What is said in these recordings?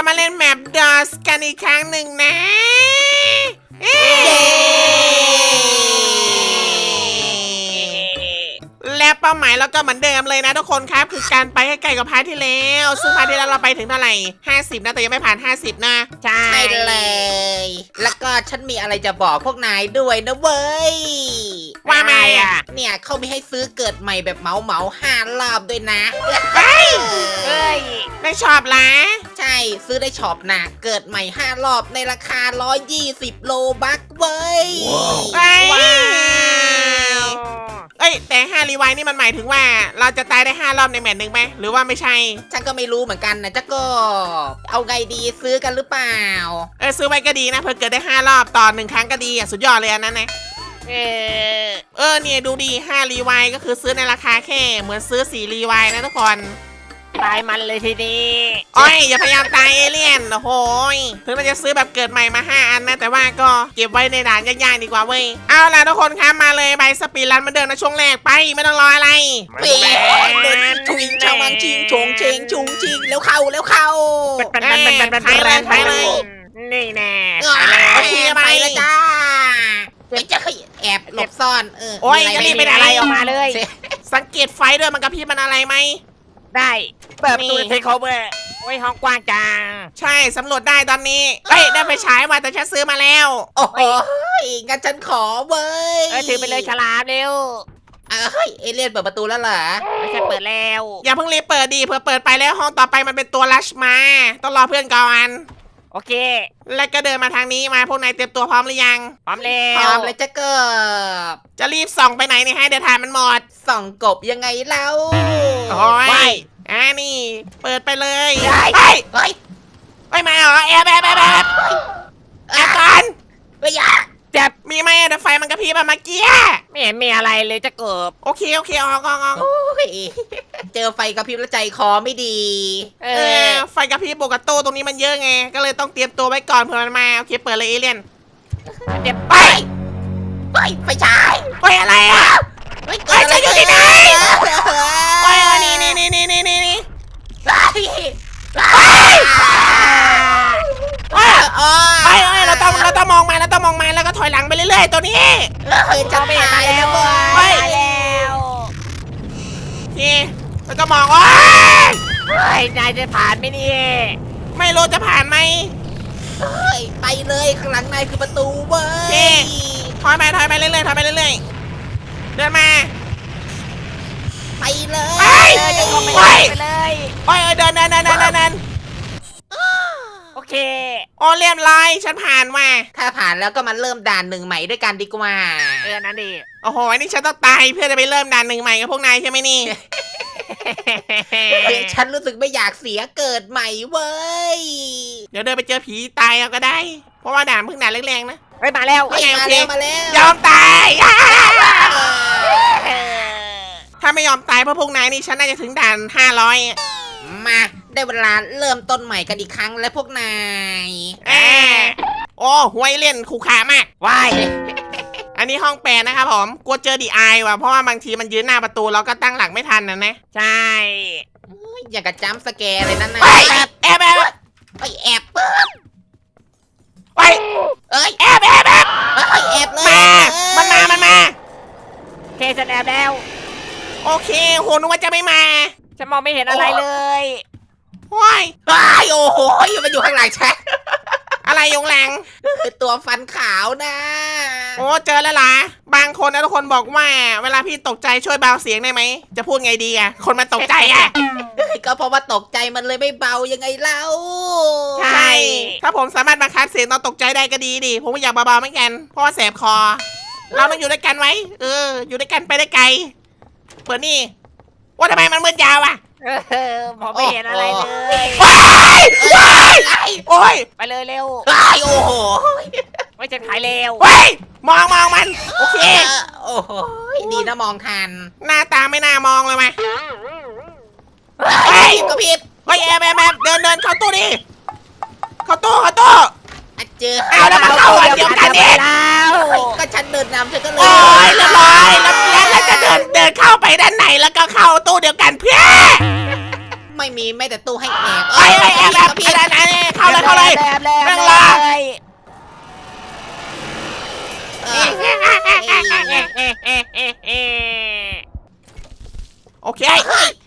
จะมาเล่นแมปดอสกันอีกครั้งหนึ่งนะเอ๊และเป้าหมายเราก็เหมือนเดิมเลยนะทุกคนครับ คือการไปให้ไกลกว่าพาร์ทที่แล้ว ซึ่งพาร์ทที่แล้วเราไปถึงเท่าไหร่ 50 นะแต่ยังไม่ผ่าน 50 นะ ใช่เลย แล้วก็ฉันมีอะไรจะบอกพวกนายด้วยนะเว้ย ว่าไงอะ เนี่ยเขาไม่ให้ซื้อเกิดใหม่แบบเหมาเหมาๆห้ารอบด้วยนะเอ้ยไม่ชอบละใช่ซื้อได้ช็อปนะเกิดใหม่ห้ารอบในราคา 120 โลบักเว้ยเอ้ยว้าวเอ้ยแต่5รีไวนี่มันหมายถึงว่า เราจะตายได้5รอบในแมตช์หนึ่งไหมหรือว่าไม่ใช่ ฉันก็ไม่รู้เหมือนกันนะจ๊ะก็ เอาไงดีซื้อกันหรือเปล่า เออซื้อไว้ก็ดีนะเพื่อเกิดได้5รอบต่อหนึ่งครั้งก็ดีอะสุดยอดเลยอันนั้นนะ เออเออเนี่ยดูดี5รีไวก็คือซื้อในราคาแค่ เหมือนซื้อ4รีไวนะทุกคนตายมันเลยทีนี้โอ้ยอย่าพยายามตายเอเลี่ยนโอ้โหยถึงเราจะซื้อแบบเกิดใหม่มา5อันนะ แต่ว่าก็เก็บไว้ในด่านยากๆดีกว่าเว้ย เอาล่ะทุกคนครับมาเลยใบสปีดรันเหมาเดิมนะช่วงแรกไปไม่ต้องรออะไรเปีเดินชุงชาวังชิงชงเชงชุงชิงแล้วเข้าแล้วเข้าเป็นเป็นเป็นเป็นเป็นไปเลยไปเลยนี่แน่เอไปอเลยโอ เคไปไปแล้วจ้าเดี๋ยแอบหลบซ่อน เออโอ้ยมีจะรีบหไปไหนอะไรออกมาเลย สังเกตไฟด้วยมันกระพริบมันอะไรไหม ได้ เปิดประตูนี่ เทคโอเวอร์โอ้ยห้องกว้างจังใช่สำรวจได้ตอนนี้เอ้ยได้ไฟฉายมาแต่ฉันซื้อมาแล้ว โอ้โหงั้นฉันขอเว้ยเออถือไปเลยฉลามเร็วเอ้ยเอเลี่ยนเปิดประตูแล้วเหรอ ไม่ใช่เปิดแล้วอย่าเพิ่งรีบเปิดดีเผื่อเปิดไปแล้วห้องต่อไปมันเป็นตัวลัชมา ต้องรอเพื่อนก่อน โอเค แล้วก็เดินมาทางนี้มาพวกนายเตรียมตัวพร้อมหรือยัง พร้อมแล้พร้อว มเลยจะเกิบจะรีบส่องไปไหนเนี่ยให้เดี๋ยวทานมันหมดส่องกบยังไงเล่าโอ้ยไปอ่านี่ เปิดไปเลยได้เฮ้ยเฮ้ยไม่มาเหรอแอบแอบแอบแอบแอบก่อนเฮ้ยอย่า เจ็บมีไหมเดี๋ยวไฟมันกระพริบอะเมื่อกี้ไม่เห็นมีอะไรเลยจะเกิบโอเคโอเคออกออกออกโอ้ยเจอไฟกระพริบแล้วใจคอไม่ดี เอเออ อไฟกระพริบบวกกับตู้ตรงนี้มันเยอะไง ก็เลยต้องเตรียมตัวไว้ก่อนเผื่อมันมาโอเคเปิดเลยเอเลี่ยนเจ็บไปเฮ้ยไฟฉายไปอะไรอะเฮ้ยเฮ้ยฉันอยู่ที่ไหนไปเฮ้ย เอานี่นี่นี่นี่นี่นี่นี่ เฮ้ย ไปไปเราต้องเราต้องมองมาเราต้องมองมาแล้วก็ถอยหลังไปเรื่อยๆตัวนี้ เฮ้ยจะไม่เห็นมาแล้วไปเว้ยมาแล้วโอเคแล้วก็มองว่าเฮ้ยนายจะผ่านไหมเนี่ยไม่รู้จะผ่านไหม เฮ้ยไปเลยข้างหลังนายคือประตูเว้โอเคยถอยไปถอยไปเรื่อยๆถอยไปเรื่อยๆเดินมา ไปเลยไปเออจะลงไปไปเลย โอ้เรียบร้อยฉันผ่านมาถ้าผ่านแล้วก็มาเริ่มด่านหนึ่งใหม่ด้วยกันดีกว่า เออนั่นดิโอ้โหอันนี้ฉันต้องตายเพื่อจะไปเริ่มด่านหนึ่งใหม่กับพวกนายใช่ไหมนี่เฮ้ยฉันรู้สึกไม่อยากเสียเกิดใหม่เว้ย เดี๋ยวเดินไปเจอผีตายเอาก็ได้ เพราะว่าด่านเพิ่งด่านแรงๆนะ เฮ้ยมาแล้วโอเคมาแล้วมาแล้วยอมตายอ่าเออถ้าไม่ยอมตายเพราะพวกนายนี่ฉันน่าจะถึงด่าน500อะมา ได้เวลาเริ่มต้นใหม่กันอีกครั้งแล้วพวกนายแอาโอ้หวยเล่นขู่ขามากวาย อันนี้ห้องแปดนะครับผมกลัวเจอดีไอว่ะ เพราะว่าบางทีมันยืนหน้าประตูเราก็ตั้งหลักไม่ทันนะนะ ใช่อย่างกับจัมป์สแกร์เลยนั่นนะเฮ้ยแอบแอบแอบเฮ้ยแอบปึ๊บเฮ้ยเอ้ยแอบแอบแอบเฮ้ยแอบเลยมามันมา มันมา เคสแอบแล้ว โอเค โหนึกว่าจะไม่มา ฉันมองไม่เห็นอะไรเลย โอ้ยเฮ้ยโอ้โหมันอยู่ข้างหลังฉัน อะไรอยงหลังคือตัวฟันขาวนะโอ้ เจอแล้วล่ะ บางคนนะทุกคนบอกว่า เวลาพี่ตกใจช่วยเบาเสียงได้ไหม จะพูดไงดีอะคนมันตกใจอะ ก็เพราะว่าตกใจมันเลยไม่เบายังไงเล่าใช่ใช่ ถ้าผมสามารถบังคับเสียงตอนตกใจได้ก็ดีดิ ผมก็อยากเบาๆเหมือนกัน เพราะว่าแสบคอ เราต้องอยู่ด้วยกันไว้ เออ อยู่ด้วยกันไปได้ไกล เปิดนี่ว่าทำไมมันมืดยาวอะ เออมองไม่เห็นอะไรเลยโอ้ยเอ้ยไอ้โอ้ยไปเลยเร็วไอ้โอ้โหไม่ฉันขายเร็วโอ้ยมองมองมัน โอเคเออโอ้โหดีนะมองทัน หน้าตาไม่น่ามองเลยมาเฮ้ยก็ผิดเฮ้ยแอบแอบแอบเดินเดินเข้าตู้ดิเข้าตู้เข้าตู้อะ เจอเอาแล้วมาเข้าอันเดียวกันเนี่ยแล้วเฮ้ยก็ฉันเดินนำฉันก็เลยโอ้ยเรียบร้อยแล้วแล้วแล้วจะเดินเดินเข้าไปด้านไหนแล้วก็เข้าตู้เดียวกันเพื่อไม่มีแม้แต่ตู้ให้แอบไปไปแอบแบบพี่ได้ไหนเข้าเลยเข้าเลยแอบเลยนั่แอบงเลรอยเออเอ้ยโอเค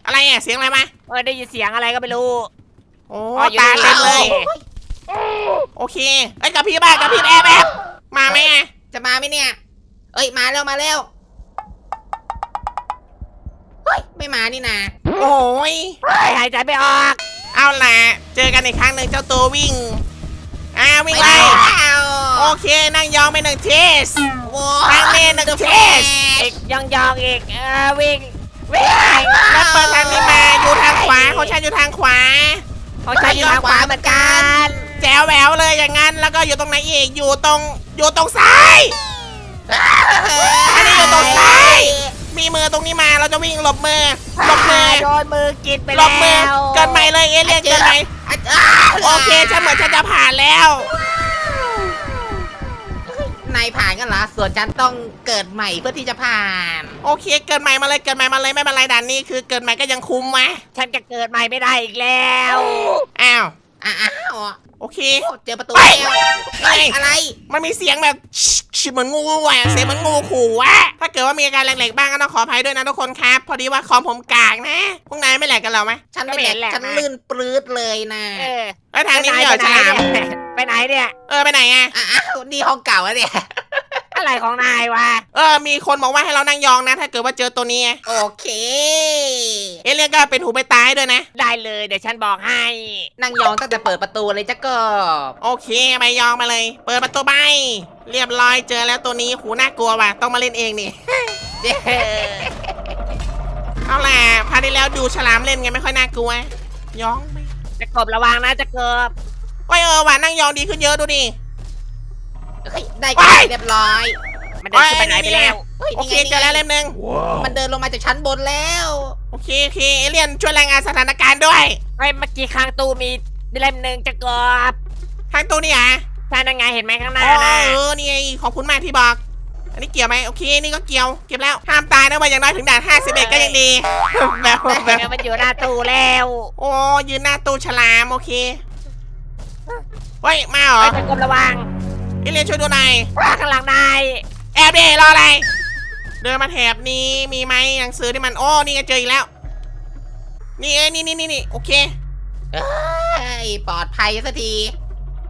อะไรอะเสียงอะไรมาเออได้ยินเสียงอะไรก็ไม่รู้โอ้อ๋ออยู่ตาในเต็มเลย โอ้โอเคไอ้ยกับพี่บ้านกับพี่แอบแอบมาไหมอะจะมาไหมเนี่ย เอ้ยมาแล้วมาแล้วเฮ้ยไม่มานี่นาโอ้ยเฮ้ยหายใจไม่ออก เอาล่ะ เจอกันอีกครั้งหนึ่งเจ้าตัววิ่งอ่าวิ่งไล่แล้วโอเคนั่งยองไปหนึ่งเทสโว้ทางเมนหนึ่งเทสอีกยองยองอีกเออวิ่งวิ่งแล้วเปิดทางนี้มาอยู่ทางขวาเขาใช้อยู่ทางขวาเขาใช้อยู่ทางขวาเหมือนกัน แจ๋วแหววเลยอย่างนั้น แล้วก็อยู่ตรงไหนอีกอยู่ตรงอยู่ตรงซ้ายอันนี้อยู่ตรงซ้าย มีมือตรงนี้มาเราจะวิ่งหลบมือหลบมือโดนมือกินไปหลแล้วบมือเกินไปเลยเอเลี่ยนเกินไปโอเคฉันเหมือนฉันจะผ่านแล้วนายผ่านกันเหรอ ส่วนฉันต้องเกิดใหม่เพื่อที่จะผ่าน โอเค เกินใหม่มาเลยเกินใหม่มาเลยไม่เป็นไรด่านนี้คือเกินใหม่ก็ยังคุ้มวะฉันจะเกิดใหม่ไม่ได้อีกแล้ว อ้าว อ้าวโอเค โอ้เจอประตูไปแล้วไปเฮ้ย อะไร มันมีเสียงแบบชิเหมือนงูอะเสียงเหมือนงูขู่วะถ้าเกิดว่ามีอาการแหลกๆบ้างก็ต้องขออภัยด้วยนะทุกคนครับ พอดีว่าคอมผมกากนะ พวกนายไม่แหลกกันเหรอไหมฉันไม่แหลกฉันลื่นปลื้ดเลยนะเออเอ้ยทางนี้ไม่เหรอไปฉไหนลามเนี่ยไปไหนเนี่ย เออไปไหนอะอ้าวนี่ห้องเก่าอะเนี่ย อะไรของนายวะ เออ มีคนบอกว่าให้เรานั่งยองนะ ถ้าเกิดว่าเจอตัวนี้ไงโอเค เอเลี่ยนก็เป็นหูไปตายด้วยนะ ได้เลยเดี๋ยวฉันบอกให้ นั่งยองตั้งแต่เปิดประตูเลยจ้ะกบโอเคไปยองมาเลย เปิดประตูไป เรียบร้อยเจอแล้วตัวนี้หูน่ากลัวว่ะ ต้องมาเล่นเองนี่ เย้เอาล่ะพาร์ทที่แล้วดูฉลามเล่นไงไม่ค่อยน่ากลัว ยองไปจะกบระวังนะจะเกิบโอ้ยเออว่ะนั่งยองดีขึ้นเยอะดูดิ เฮ้ยได้ไปกันเรียบร้อย มันเดินขึ้นไปไหนไปแล้วฮ้ยโอนี่เคไงเจอแล้วเล่มหนึ่งมันเดินลงมาจากชั้นบนแล้วโอเคโอเคเอเลี่ยนช่วยรายงานสถานการณ์ด้วยไอ้ยเมื่อกี้ข้างตู้มีเล่มหนึ่งจะกบทางตัวนี่อะท่านยังไงเห็นไหมข้างหน้าอ๋อนะเออนี่ไงขอบคุณมากที่บอก อันนี้เกี่ยวไหมโอเคนี่ก็เกี่ยวเก็บแล้วห้ามตายนะว่าอย่างน้อยถึงด่าน51ก็ยังดีแบบแบบเดี๋ยวมันอยู่หน้าตู้แล้วโอ้ยืนหน้าตู้ฉลามโอเคเฮ้ยมาเหรอไอ้ยจะกบระวัง เอเลี่ยนช่วยดูหน่อยข้างหลังนายแอบดิรออะไร เดินมาแถบนี้มีไหมหนังสือที่มันโอ้นี่ไงเจออีกแล้ว นี่เอ้ยนี่นี่นี่นี่โอเคเฮ้ยปลอดภัยสักที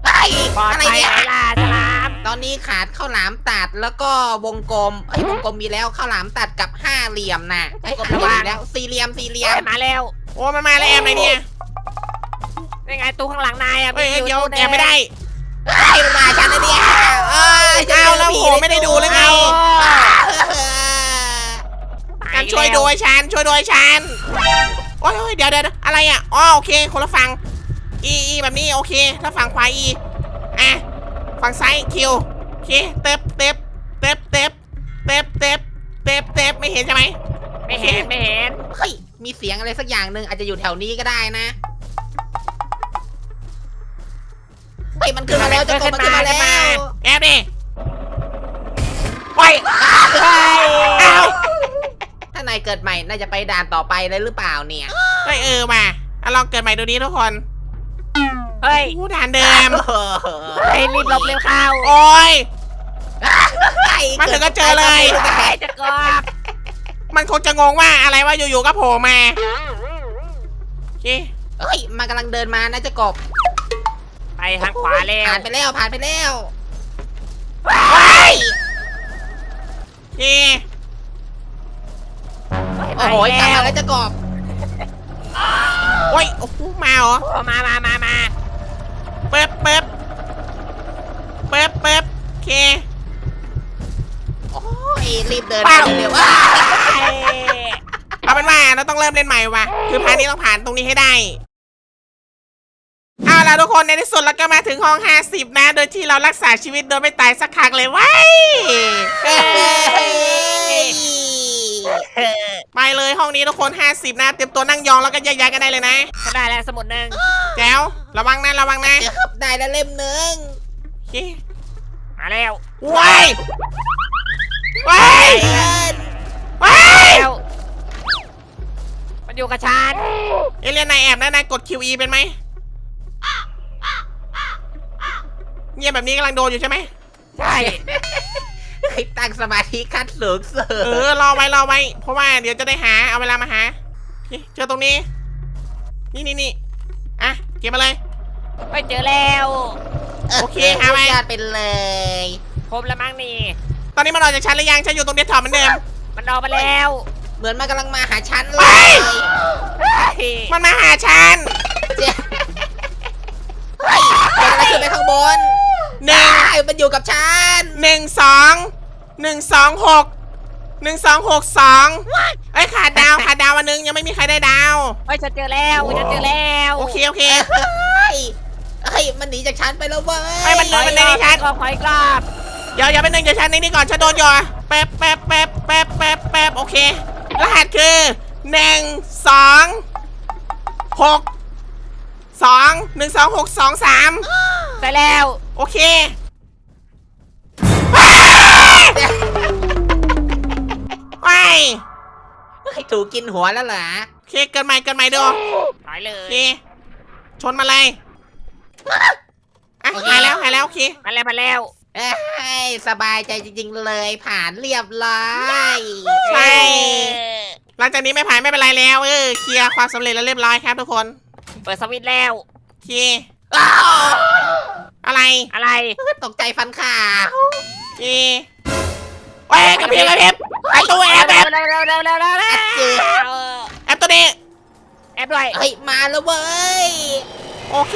เฮ้ยปลอดอะไรภัยเนี่ย ไหมล่ะฉลาม ตอนนี้ขาดข้าวหลามตัดแล้วก็วงกลมเอ้ยวงกลมมีแล้วข้าวหลามตัดกับห้าเหลี่ยมน่ะไอ้ยห้าเหลี่ยมมีแล้วสี่เหลี่ยมสี่เหลี่ยมเอ้ยมาแล้วโอ้มันมาแล้วแอบไหนเนี่ยนี่ไงตู้ข้างหลังนายอะเฮ้ยมีอยู่เดี๋ยวตู้แอบไม่ได้ เฮ้ย ไม่ได้ดูเลยไงเออตางั้นอีกช่วยแล้โดยฉันช่วยโดยฉันโอ้ยโอ้ยเดี๋ยวเดี๋ยวอะไรอะอ๋อโอเค คนละฝั่งอีอีแบบนี้โอเค ถ้าฝั่งขวาอีอะฝั่งซ้ายคิวโอเคเต็บเต็บเต็บเต็บเต็บเต็บเต็บเต็บไม่เห็นใช่ไหมไม่เห็นไม่เห็นเฮ้ยมีเสียงอะไรสักอย่างหนึ่งอาจจะอยู่แถวนี้ก็ได้นะเฮ้ยมันขึ้นมาแล้วเจะกบมันขึ้นมาแล้ว ดใหม่น่าจะไปด่านต่อไปเลยหรือเปล่าเนี่ย เฮ้ยเออมาอะลองเกิดใหม่ดูนี้ทุกคนเฮ้ยโอ้ด่านเดิม เฮ้ยรีบหลบเร็วเข้าโอ้ยเฮ้ยมาถึงก็เจอเลยเฮ้ยจะกบมันคงจะงงว่าอะไรว่าอยู่ๆก็โผล่มาโอเคเฮ้ยมันกำลังเดินมานะเจะกบไปทางขวาแล้วผ่านไปแล้วผ่านไปแล้ว โอ้โหกลับมาแล้วเจะกบโอ้ยโอ้โหมาเหรอโอ้มามามามาเปิ๊บเปิ๊บเปิ๊บเปิ๊บโอเคโอ้ยรีบเดินเปล่าเร็วๆอ้าเฮ้ยเอาเป็นว่าเราต้องเริ่มเล่นใหม่ว่ะ คือพาร์ทนี้ต้องผ่านตรงนี้ให้ได้เอาล่ะทุกคนในที่สุดเราก็มาถึงห้อง 50 นะ โดยที่เรารักษาชีวิตโดยไม่ตายสักครั้งเลยเว้ยเฮ้ยเฮ้ย ไปเลยห้องนี้ทุกคน 50 นะ เตรียมตัวนั่งยองแล้วก็แยกย้ายกันได้เลยนะ ก็ได้แล้วสมุดหนึ่งแจ๋วระวังนะระวังนะเจอได้แล้วเล่มหนึ่งโอเคมาแล้วว้ายว้ายเอิ้นว้ายแล้วมันอยู่อยู่กับฉันเอเลี่ยนนายแอบนะนายกด QE เป็นไหมเงียบแบบนี้กำลังโดนอยู่ใช่ไหมใช่ ให้ตั้งสมาธิขั้นสูงสุเอดอรอไว้รอไว้เพราะว่าเดี๋ยวจะได้หาเอาเวลามาหาโอเคเจอตรงนี้ นี่นี่นี่อะเก็บมาเลยไม่เจอแล้ว โอเคหาไว้ญาติเป็นเลยครบแล้วมั้งนี่ ตอนนี้มันออกจากชั้นหรือยังฉันอยู่ตรงเดสก์ท็อปเหมือนเดิมมันออกมาแล้ว เหมือนมันกำลังมาหาฉันเลเฮ้ยยมันมาหาฉันเจ๊เฮ้ยเกิดอะไรขึ้นไปข้างบนหนึ่งอ้ายมันอยู่กับฉันหนึ่งสอง หนึ่งสองหกหนึ่งสองหกสองเอ้ยขาดดาวขาดดาววันนึงยังไม่มีใครได้ดาว เฮ้ยฉันเจอแล้วฉันเจอแล้วโอเคโอเคเฮ้ยเฮ้ยมันหนีจากฉันไปแล้วเว้ยเฮ้ยมันหนีขออีกรอบขอขออีกรอบเดี๋ยวอย่าไปหนึ่งเดี๋ยวฉันในนี่ก่อนฉันโดนอยู่อะแป๊บแป๊บแป๊บแป๊บแป๊บแป๊บโอเค รหัสคือหนึ่งสองหกสองหนึ่งสองหกสองสามได้แล้ว โอเค เฮ้ยถูกกินหัวแล้วเหรอโอเคเกินใหม่เกินใหม่ดูหายเลโอยเค ชนมาเลยอะโอเค หายแล้วหายแล้วโอเคมาแล้วมาแล้ว เอ้ยสบายใจจริง ๆ เลยผ่านเรียบร้อยใช่เออหลังจากนี้ไม่ผ่านไม่เป็นไรแล้วเออเคลียร์ความสำเร็จแล้วเรียบร้อยครับทุกคนเปิดสวิตช์แล้ว โอเคอ้าวอะไรอะไรตกใจฟันขาโอเค เอ้ยกระพริบกระพริบไอตัวแอบแอบเร็วเร็วเร็วเร็วเร็วเร็วเจ๊เออแอบตัวนี้แอบด้วยเฮ้ยมาแล้วเว้ยโอเค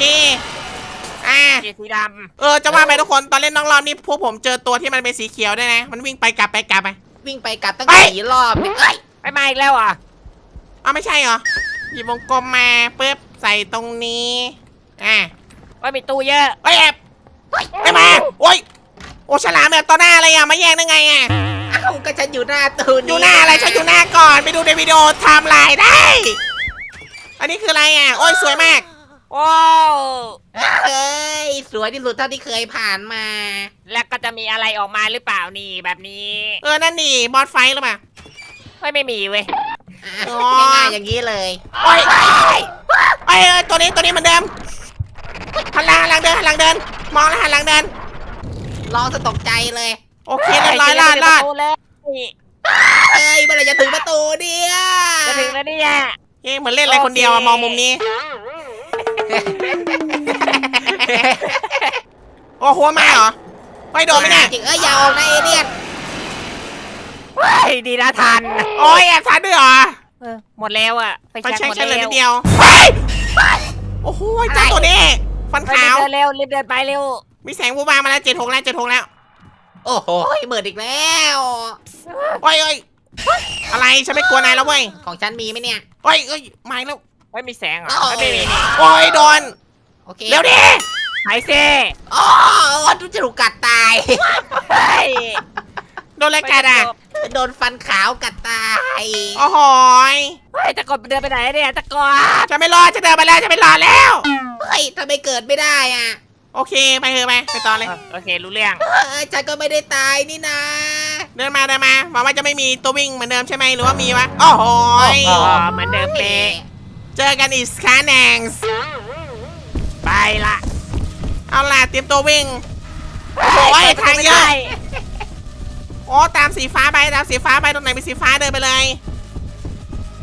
อ่าเจสีดเออจะว่าไปทุกคนตอนเล่นน้องรอบนี่พวกผมเจอตัวที่มันเป็นสีเขียวด้วยนะ มันวิ่งไปกลับไปกลับไป วิ่งไปกลับตั้งเฮ้ย สี่รอบเนี่ยเอ้ยำไปมาอีกแล้วอะอ้าวไม่ใช่เหรอหยิบวงกลมมาปุ๊บใส่ตรงนี้อ่า ว่ามีตู้เยอะเอ้ยแอบไม่มา โอ้ย โอ้ฉลามเนี่ยต่อหน้าอะไรอะมาแย่งได้ไงอะเอ้าก็ฉันอยู่หน้าตูนอยู่หน้าอะไรฉันอยู่หน้าก่อนไปดูในวิดีโอไทม์ไลน์ได้ อันนี้คืออะไรอะโอ้ยสวยมากโอ้เฮ้ยสวยที่สุดเท่าที่เคยผ่านมา แล้วก็จะมีอะไรออกมาหรือเปล่านี่แบบนี้เออนั่นนี่บอสไฟท์หรือเปล่า เฮ้ยไม่มีเว้ยอะอ๋อ ง่ายๆอย่างนี้เลยโอ้ยไอ้ยเอ้ยตัวนี้ตัวนี้เหมือนเดิมหันหลังหันหลังเดินหันหลังเดิน มองแล้วหันหลังเดิน ลองจะตกใจเลย โอเคเรียบร้อยรอดรอดจะถึงประตูแล้วเอ้ยเมื่อไหรจะถึงประตูเนี่ยจะถึงแล้วเนี่ยเฮ้ยเหมือนเล่นอะไรคนเดียวอะมองมุมนี้ โอ้โหมาเหรอไม่โดนไหมเนี่ยจริงเอ้ยอย่าออกนะเอเลี่ยนเฮ้ยดีนะทัน โอ้ยแอบทันด้วยเหรอเออหมดแล้วอะไปไปเช็คเช็คหมดเฉลยแล้นิวดเดียวเฮ้ยโอ้โหเจ้าตัวนี้ฟันไปขาวเดินเร็วรีบเดินไปเร็ว มีแสงบูบามาแล้วเจ็ดหกแล้วเจ็ดหกแล้ว โอ้โหเหมือนอีกแล้ว โอ้ยโอ้ยอะไรฉันไม่กลัวนายแล้วเว้ยของฉันมีไหมเนี่ย โอ้ยโอ้ยไม่แล้ว ไม่มีแสงเหรอโอ้ยไม่มีนี่โอ้ยโดนโอเคเร็วดิหายเซ่อ๋อทุจะถูกกัดตายเฮ้ยโดนอะไรกัดอะ โดนฟันขาวกัดตายโอ้โหยเฮ้ยตะกบเดินไปไหนเนี่ยตะกบจะไม่รอดจะเดินไปแล้วจะไม่รอดแล้ว เฮ้ยทำไมเกิดไม่ได้อะ โอเคไปเถอะไปไปต่อเลยเออโอเครู้เรื่อง เอ้ยฉันก็ไม่ได้ตายนี่นะ เดินมาเดินมาหวังว่าจะไม่มีตัววิ่งเหมือนเดิมใช่ไหมหรือว่ามีวะโอ้โหยอ๋อเหมือนเดิมเป๊ะเจอกันอีกครั้งหนึ่งไปละเอาล่ะเตรียมตัววิ่ง โอ้ยทางเยอะโอ้ตามสีฟ้าไปตามสีฟ้าไปตรงไหนเป็นสีฟ้าเดินไปเลย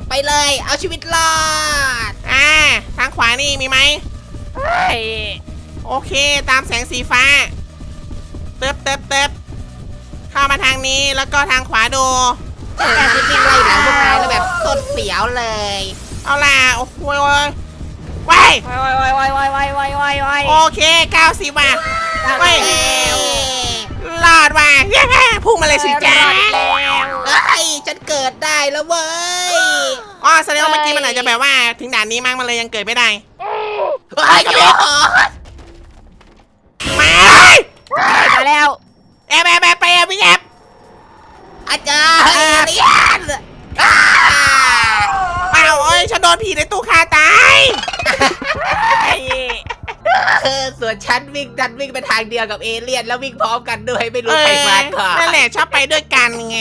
ไปเลย เอาชีวิตรอดอ่าทางขวานี่มีไหม เฮ้ย โอเคตามแสงสีฟ้า เติบเติบเติบเข้ามาทางนี้แล้วก็ทางขวาดูแต่จริงๆไล่หลังพวกนายแล้วแบบต้นเสียวเลย เอาล่ะ โอ้โหยโอ้ยไปวายวายวายวายวายวายวายวายโอเค90ว่ะไม่เอ้ยรอดว่ะเย้พุ่งมาเลยสิจ้าเอ้ยฉันเกิดได้แล้วเว้ยอ๋อแสดงว่าเมื่อกี้มันอาจจะแบบว่า ถึงด่านนี้มั้งมันเลยยังเกิดไม่ได้เฮ้ยโอ้โหมา มาแล้วแอบแอบแอบไปแอบวิ่งแอบอาจารย์เอเลียนอ้าเปล่าเอ้ยฉันโดนผีในตู้คาตายเฮ้ยเออสวยฉันวิ่งดันวิ่งไปทางเดียวกับเอเลี่ยนแล้ววิ่งพร้อมกันด้วยไม่รู้เอใครอมาก่อนนั่นแหละชอบไปด้วยกันไง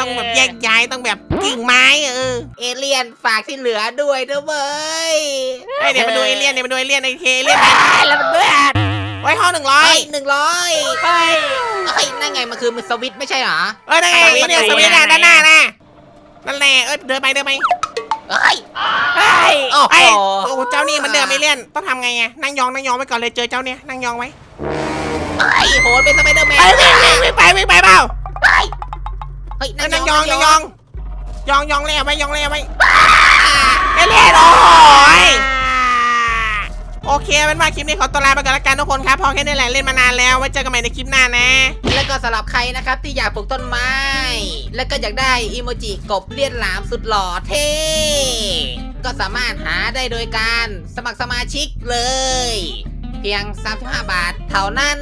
ต้องแบบแยกย้ายต้องแบบกิ่งไม้เออเอเลี่ยนฝากที่เหลือด้วยนะเว้ยเอ้ยเดี๋ยวมาดูเอเลี่ยนเดี๋ยวมาดูเอเลี่ยนไอเคเอเลี่ยนแล้วมันเบื่อ ไว้ห้องหนึ่งร้อเฮ้ยยหนึ่งร้อยเฮ้ยเฮ้ยนั่นไงมันคือมันสวิตช์ไม่ใช่เหรอเอ้ยนั่นไงสวิตช์เนี่ยไหนสวิตช์อะไหนด้านหน้าน่ะนั่นแหละเอ้ยเดินไปเดินไปเฮ้ย เฮ้ยโอ้โหไอ้โอ้โหเจ้านี่มันเดินไม่เลี่ยนต้องทำไงไงนั่งยองนั่งยองไว้ก่อนเลยเจอเจ้าเนี่ยนั่งยองไว้เฮ้ยโหนเป็นสไปเดอร์แมนไอ้ยวิ่งวิ่งวิ่งไปวิ่งไปเปล่าเฮ้ยเอ้ยนั่นั่งงยยอองงนั่นั่งงยยอองงยองยองเล่ไว้ยองเล่ไว้เอเลี่ยนโอ้ย โอเคเป็นว่าคลิปนี้ขอตัวลาไปก่อนละกันทุกคนครับพอแค่นี้แหละเล่นมานานแล้วไว้เจอกันใหม่ในคลิปหน้านะ แล้วก็สำหรับใครนะครับที่อยากปลูกต้นไม้ แล้วก็อยากได้อีโมจิกบเลี่ยนหลามสุดหล่อเท่ก็สามารถหาได้โดยการสมัครสมาชิกเลย เพียง 35 บาทเท่านั้น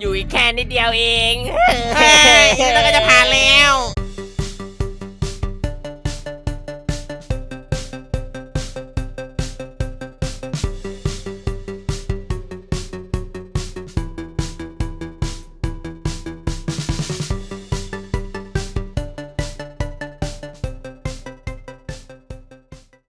อยู่อีกแค่นิดเดียวเอง เฮ้ยแล้วก็จะผ่านแล้ว